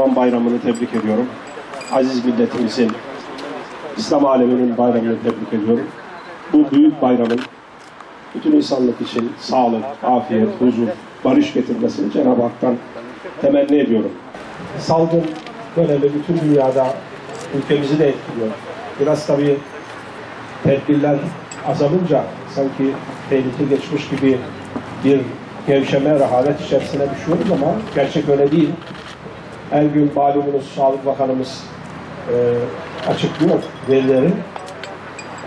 Kurban Bayramı'nı tebrik ediyorum. Aziz milletimizin, İslam aleminin bayramını tebrik ediyorum. Bu büyük bayramın bütün insanlık için sağlık, afiyet, huzur, barış getirmesini Cenab-ı Hak'tan temenni ediyorum. Salgın dönemi bütün dünyada ülkemizi de etkiliyor. Biraz tabii tedbirler azalınca sanki tehlike geçmiş gibi bir gevşeme, rehavet içerisine düşüyoruz ama gerçek öyle değil. Her gün malumunuz Sağlık Bakanımız e, açıklıyor verileri.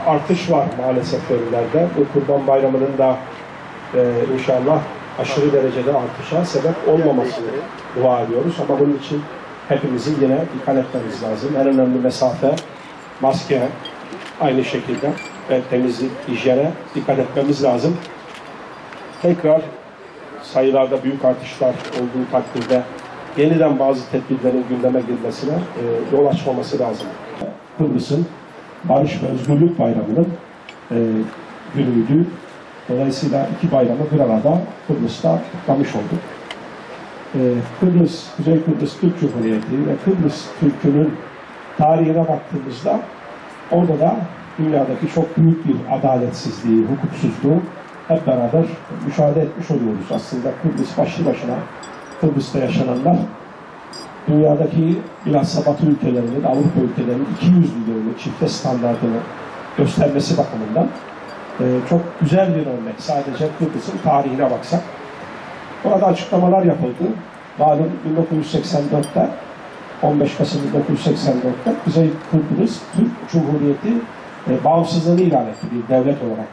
Artış var maalesef verilerde. Bu Kurban Bayramı'nın da e, inşallah aşırı derecede artışa sebep olmamasını dua ediyoruz. Ama bunun için hepimizin yine dikkat etmemiz lazım. En önemli mesafe, maske, aynı şekilde ve temizlik, hijyene dikkat etmemiz lazım. Tekrar sayılarda büyük artışlar olduğu takdirde yeniden bazı tedbirlerin gündeme girmesine e, yol açmaması lazım. Kıbrıs'ın Barış ve Özgürlük Bayramı'nın e, günüydü. Dolayısıyla iki bayramı bir arada Kıbrıs'ta kutlamış olduk. E, Kıbrıs, Kuzey Kıbrıs Türk Cumhuriyeti ve Kıbrıs Türk'ünün tarihine baktığımızda orada da dünyadaki çok büyük bir adaletsizliği, hukuksuzluğu hep beraber müşahede etmiş oluyoruz. Aslında Kıbrıs başlı başına Kıbrıs'ta yaşananlar dünyadaki bilhassa Batı ülkelerinin, Avrupa ülkelerinin iki yüzlülüğünü, çifte standartını göstermesi bakımından e, çok güzel bir örnek. Sadece Kıbrıs'ın tarihine baksak. Orada açıklamalar yapıldı. Malum 1984'te 15 Kasım 1984'te Kuzey Kıbrıs Türk Cumhuriyeti e, bağımsızlığını ilan etti bir devlet olarak.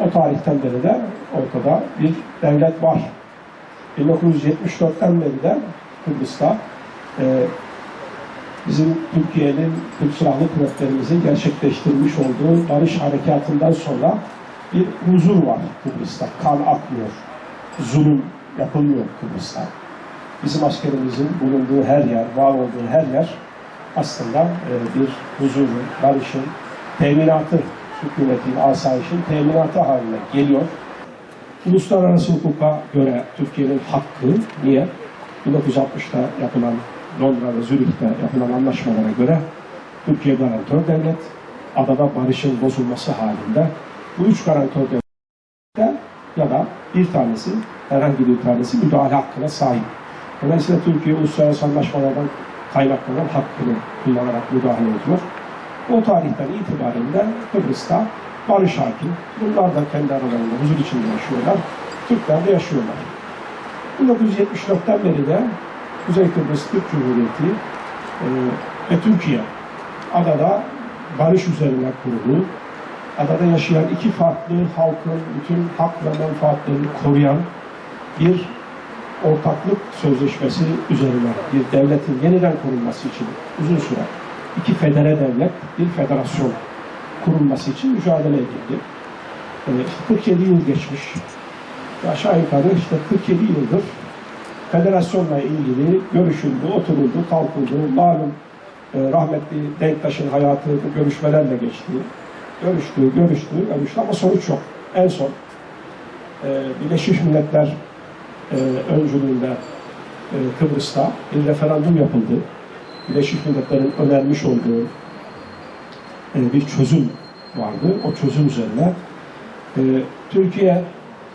O tarihten beri de ortada bir devlet var. 1974'ten beri de Kıbrıs'ta e, bizim Türkiye'nin Türk Silahlı Kuvvetlerimizin gerçekleştirmiş olduğu barış harekatından sonra bir huzur var Kıbrıs'ta. Kan akmıyor. Zulüm yapılmıyor Kıbrıs'ta. Bizim askerimizin bulunduğu her yer, var olduğu her yer aslında e, bir huzurun, barışın teminatı, hükümetin, asayişin teminatı haline geliyor. Uluslararası hukuka göre Türkiye'nin hakkı niye? 1960'ta yapılan Londra ve Zürih'te yapılan anlaşmalara göre Türkiye garantör devlet, adada barışın bozulması halinde bu üç garantör devlet ya da bir tanesi, herhangi bir tanesi müdahale hakkına sahip. Dolayısıyla Türkiye uluslararası anlaşmalardan kaynaklanan hakkını kullanarak müdahale ediyor. O tarihten itibaren de Kıbrıs'ta barış hakim. Bunlar da kendi aralarında huzur içinde yaşıyorlar. Türkler de yaşıyorlar. 1974'ten beri de Kuzey Kıbrıs Türk Cumhuriyeti e, ve Türkiye adada barış üzerine kurulu, adada yaşayan iki farklı halkın bütün hak ve menfaatlerini koruyan bir ortaklık sözleşmesi üzerine bir devletin yeniden kurulması için uzun süre iki federe devlet, bir federasyon kurulması için mücadele edildi. Ee, işte 47 yıl geçmiş. Ve Aşağı yukarı işte 47 yıldır federasyonla ilgili görüşüldü, oturuldu, kalkıldı. Malum e, rahmetli Denktaş'ın hayatı görüşmelerle geçti. Görüştü, görüştü, görüştü ama sonuç yok. En son e, Birleşmiş Milletler e, öncülüğünde e, Kıbrıs'ta bir referandum yapıldı. Birleşmiş Milletler'in önermiş olduğu e, bir çözüm vardı. O çözüm üzerine e, Türkiye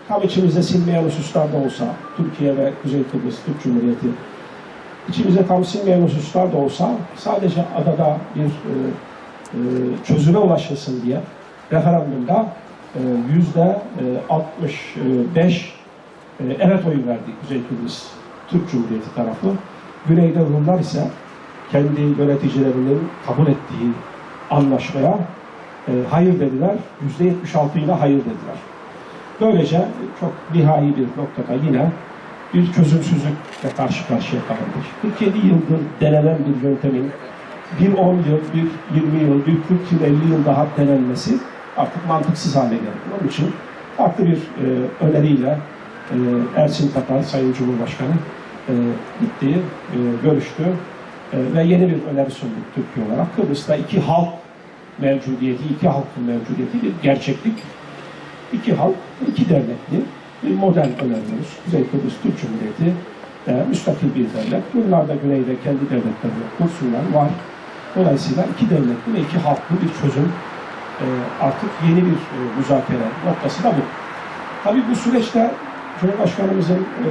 tam içimizde sinmeyen hususlar da olsa, Türkiye ve Kuzey Kıbrıs Türk Cumhuriyeti içimizde tam sinmeyen hususlar da olsa sadece adada bir e, e, çözüme ulaşılsın diye referandumda yüzde e, 65 e, evet oyu verdi Kuzey Kıbrıs Türk Cumhuriyeti tarafı. Güneyde Rumlar ise kendi yöneticilerinin kabul ettiği anlaşmaya e, hayır dediler. %76 ile hayır dediler. Böylece çok nihai bir noktada yine bir çözümsüzlükle karşı karşıya kalındık. 47 yıldır denenen bir yöntemin bir 10 yıl, bir 20 yıl, bir 40 yıl, 50 yıl daha denenmesi artık mantıksız hale geldi. Onun için farklı bir e, öneriyle e, Ersin Tatar, Sayın Cumhurbaşkanı e, gitti, e, görüştü ve yeni bir öneri sunduk Türkiye olarak. Kıbrıs'ta iki halk mevcudiyeti, iki halkın mevcudiyeti bir gerçeklik. İki halk, iki devletli bir model öneriyoruz. Kuzey Kıbrıs Türk Cumhuriyeti e, müstakil bir devlet. Bunlar da güneyde kendi devletlerini kursunlar, var. Dolayısıyla iki devletli ve iki halklı bir çözüm e, artık yeni bir e, müzakere noktası da bu. Tabii bu süreçte Cumhurbaşkanımızın e,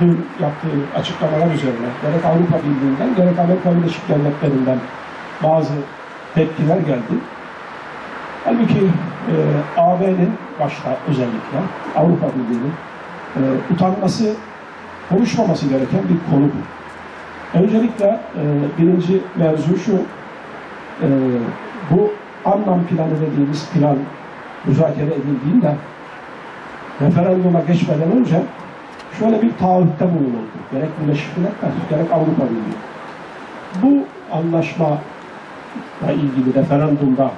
dün yaptığı açıklamalar üzerine gerek Avrupa Birliği'nden gerek Amerika Birleşik Devletleri'nden bazı tepkiler geldi. Halbuki e, AB'nin başta özellikle Avrupa Birliği'nin e, utanması, konuşmaması gereken bir konu bu. Öncelikle e, birinci mevzu şu, e, bu anlam planı dediğimiz plan müzakere edildiğinde referanduma geçmeden önce şöyle bir taahhütte bulunuldu. Gerek Birleşik Milletler, gerek Avrupa Birliği. Bu anlaşmayla ilgili referandumda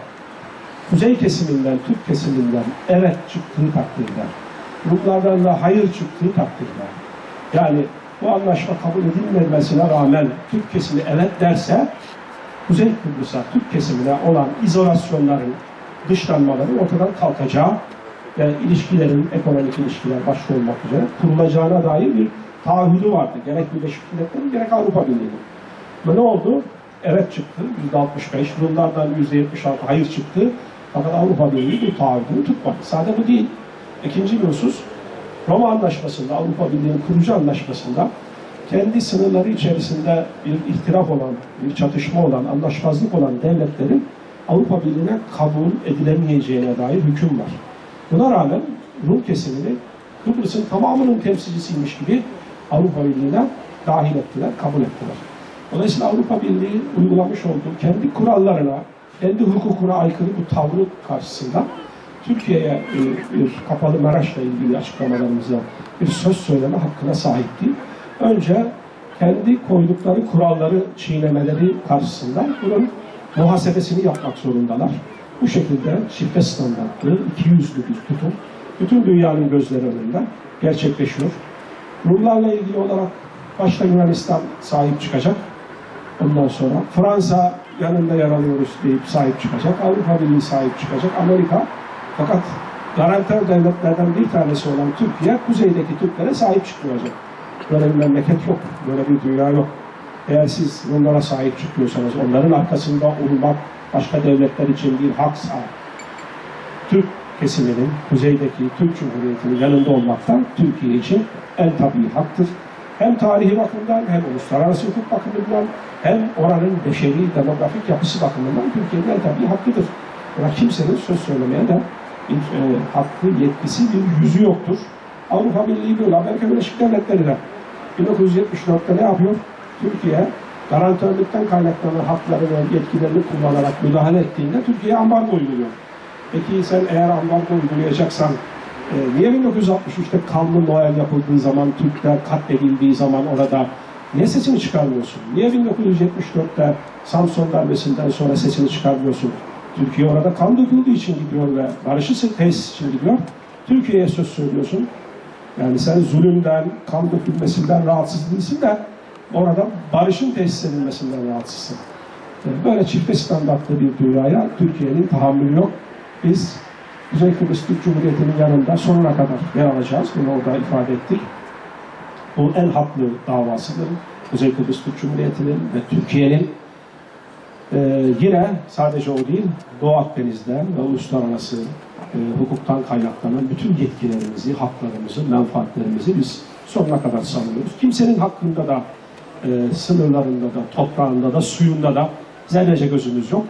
Kuzey kesiminden, Türk kesiminden evet çıktığı takdirde, Rumlardan da hayır çıktığı takdirde, yani bu anlaşma kabul edilmemesine rağmen Türk kesimi evet derse, Kuzey Kıbrıs'a, Türk kesimine olan izolasyonların, dışlanmaların ortadan kalkacağı ve ilişkilerin, ekonomik ilişkiler başta olmak üzere kurulacağına dair bir taahhüdü vardı. Gerek Birleşik Milletler'in, gerek Avrupa Birliği'nin. Ve ne oldu? Evet çıktı, %65, Rumlardan %76 hayır çıktı. Fakat Avrupa Birliği bu taahhüdünü tutmadı. Sadece bu değil. İkinci bir husus, Roma Anlaşması'nda, Avrupa Birliği'nin kurucu anlaşmasında kendi sınırları içerisinde bir ihtilaf olan, bir çatışma olan, anlaşmazlık olan devletlerin Avrupa Birliği'ne kabul edilemeyeceğine dair hüküm var. Buna rağmen Rum kesimini Kıbrıs'ın tamamının temsilcisiymiş gibi Avrupa Birliği'ne dahil ettiler, kabul ettiler. Dolayısıyla Avrupa Birliği uygulamış olduğu kendi kurallarına, kendi hukukuna aykırı bu tavrı karşısında Türkiye'ye e, bir kapalı Maraş'la ilgili açıklamalarımızda bir söz söyleme hakkına sahip değil. Önce kendi koydukları kuralları çiğnemeleri karşısında bunun muhasebesini yapmak zorundalar. Bu şekilde çifte standartlı, iki yüzlü bir tutum bütün dünyanın gözleri önünde gerçekleşiyor. Rumlarla ilgili olarak başta Yunanistan sahip çıkacak. Ondan sonra Fransa yanında yer alıyoruz deyip sahip çıkacak. Avrupa Birliği sahip çıkacak. Amerika fakat garantör devletlerden bir tanesi olan Türkiye kuzeydeki Türklere sahip çıkmayacak. Böyle bir memleket yok. Böyle bir dünya yok. Eğer siz bunlara sahip çıkıyorsanız, onların arkasında olmak başka devletler için bir haksa, Türk kesiminin, kuzeydeki Türk Cumhuriyeti'nin yanında olmaktan Türkiye için en tabii haktır. Hem tarihi bakımdan hem uluslararası hukuk bakımından hem oranın beşeri demografik yapısı bakımından Türkiye'nin en tabii hakkıdır. Buna kimsenin söz söylemeye de bir e, hakkı, yetkisi, bir yüzü yoktur. Avrupa Birliği böyle, Amerika Birleşik Devletleri de 1974'te ne yapıyor? Türkiye garantörlükten kaynaklanan hakları ve yetkilerini kullanarak müdahale ettiğinde Türkiye ambargo uyguluyor. Peki sen eğer ambargo uygulayacaksan e, niye 1963'te kanlı Noel yapıldığı zaman, Türkler katledildiği zaman orada niye sesini çıkarmıyorsun? Niye 1974'te Samson darbesinden sonra sesini çıkarmıyorsun? Türkiye orada kan döküldüğü için gidiyor ve barışı tesis için gidiyor. Türkiye'ye söz söylüyorsun. Yani sen zulümden, kan dökülmesinden rahatsız değilsin de orada barışın tesis edilmesinden rahatsızsın. E, Böyle çifte standartlı bir dünyaya Türkiye'nin tahammülü yok. Biz Kuzey Kıbrıs Türk Cumhuriyeti'nin yanında sonuna kadar yer alacağız. Bunu orada ifade ettik. Bu en haklı davasıdır. Kuzey Kıbrıs Türk Cumhuriyeti'nin ve Türkiye'nin ee, yine sadece o değil, Doğu Akdeniz'den ve uluslararası e, hukuktan kaynaklanan bütün yetkilerimizi, haklarımızı, menfaatlerimizi biz sonuna kadar savunuyoruz. Kimsenin hakkında da, e, sınırlarında da, toprağında da, suyunda da zerrece gözümüz yok.